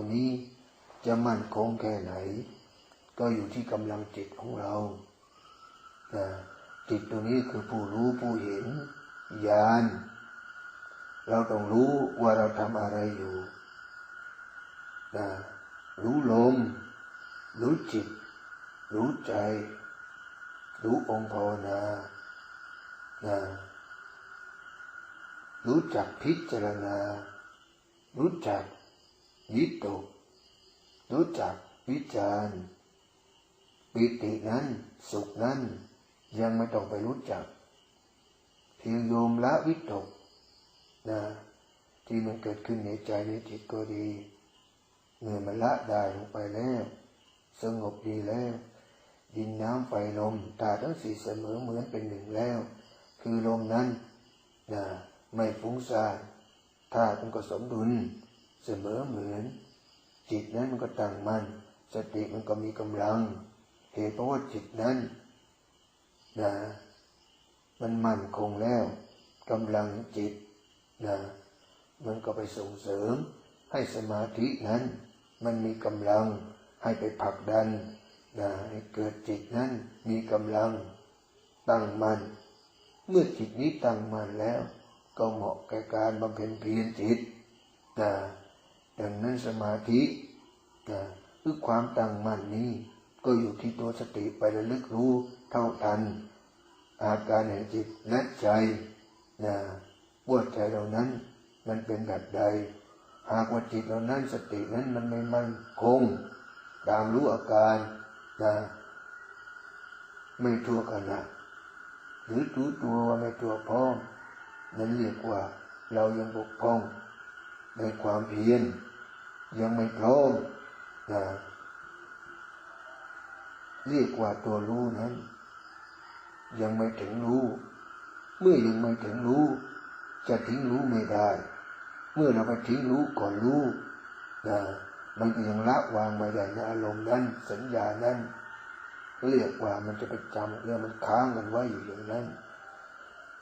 ตัวนี้จะมั่นคงแค่ไหน ก็อยู่ที่กำลังจิตของเราจิตตัวนี้คือผู้รู้ผู้เห็นญาณเราต้องรู้ว่าเราทำอะไรอยู่นะรู้ลม รู้จิต รู้ใจ รู้องค์ภาวนานะรู้จักพิจารณา รู้จัก ยิตก รู้จักวิจารณ์ปิตินั้น สุขนั้น ยังไม่ต้องไปรู้จัก เพียงโยมละวิตกนะที่มันเกิดขึ้นในใจในจิตก็ดีเมื่อมันละได้ลงไปแล้ว สงบดีแล้ว ดินน้ำไฟลมตาทั้งสี่เสมอเหมือนเป็นหนึ่งแล้ว คือลมนั้นนะไม่ฟุ้งซ่านธาตุมันก็สมดุล เสมอเหมือน จิตนั้นมันก็ตั้งมัน่นสติมันก็มีกำลัง เหตุเพราะว่าจิตนั้นนะมันมั่นคงแล้วกำลังจิตนะมันก็ไปส่งเสริม ให้สมาธินั้น มันมีกำลังให้ไปผลักดันนะให้เกิดจิตนั้นมีกำลังตั้งมัน่นเมื่อจิตนี้ตั้งมั่นแล้ว ก็เหมาะแก่การบำเพ็ญเพียรจิตนะ ดังนั้นสมาธิคือความตั้งมั่นนี้ ก็อยู่ที่ตัวสติไประลึกรู้เท่าทัน อาการแห่งจิตและใจนะว่าใจเหล่านั้นมันเป็นแบบใด หากว่าจิตเหล่านั้นสตินั้นมันไม่มั่นคง ตามรู้อาการนะไม่ทั่วขณะหรือรู้ตัวว่าไม่ตัวพร้อมนั้นเรียกว่าเรายังบกพร่อง ในความเพียรยังไม่พร้อมนะเรียกว่าตัวรู้นั้น ยังไม่ถึงรู้ เมื่อยังไม่ถึงรู้ จะทิ้งรู้ไม่ได้ เมื่อเราไปทิ้งรู้ก่อนรู้นะมันก็ยังละวางไม่ได้ในอารมณ์นั้น สัญญานั้นเรียกว่ามันจะไปจำเรื่องมันค้างกันไว้อยู่อย่างนั้น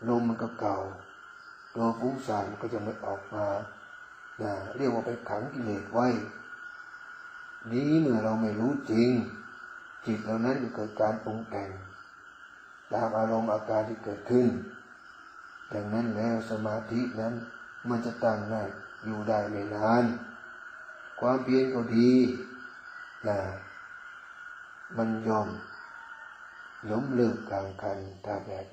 ลมมันก็เก่า ตัวฟุ้งซ่านมันก็จะไม่ออกมา นะเรียกว่าไปขังกิเลสไว้ นี้เมื่อเราไม่รู้จริง จิตเหล่านั้นจะเกิดการปรุงแต่งตามอารมณ์อาการที่เกิดขึ้น ดังนั้นแล้วสมาธินั้นมันจะตั้งได้อยู่ได้ไม่นาน ความเพียรก็ดีนะมันยอมล้มเลิกกลางคันถ้าแบบ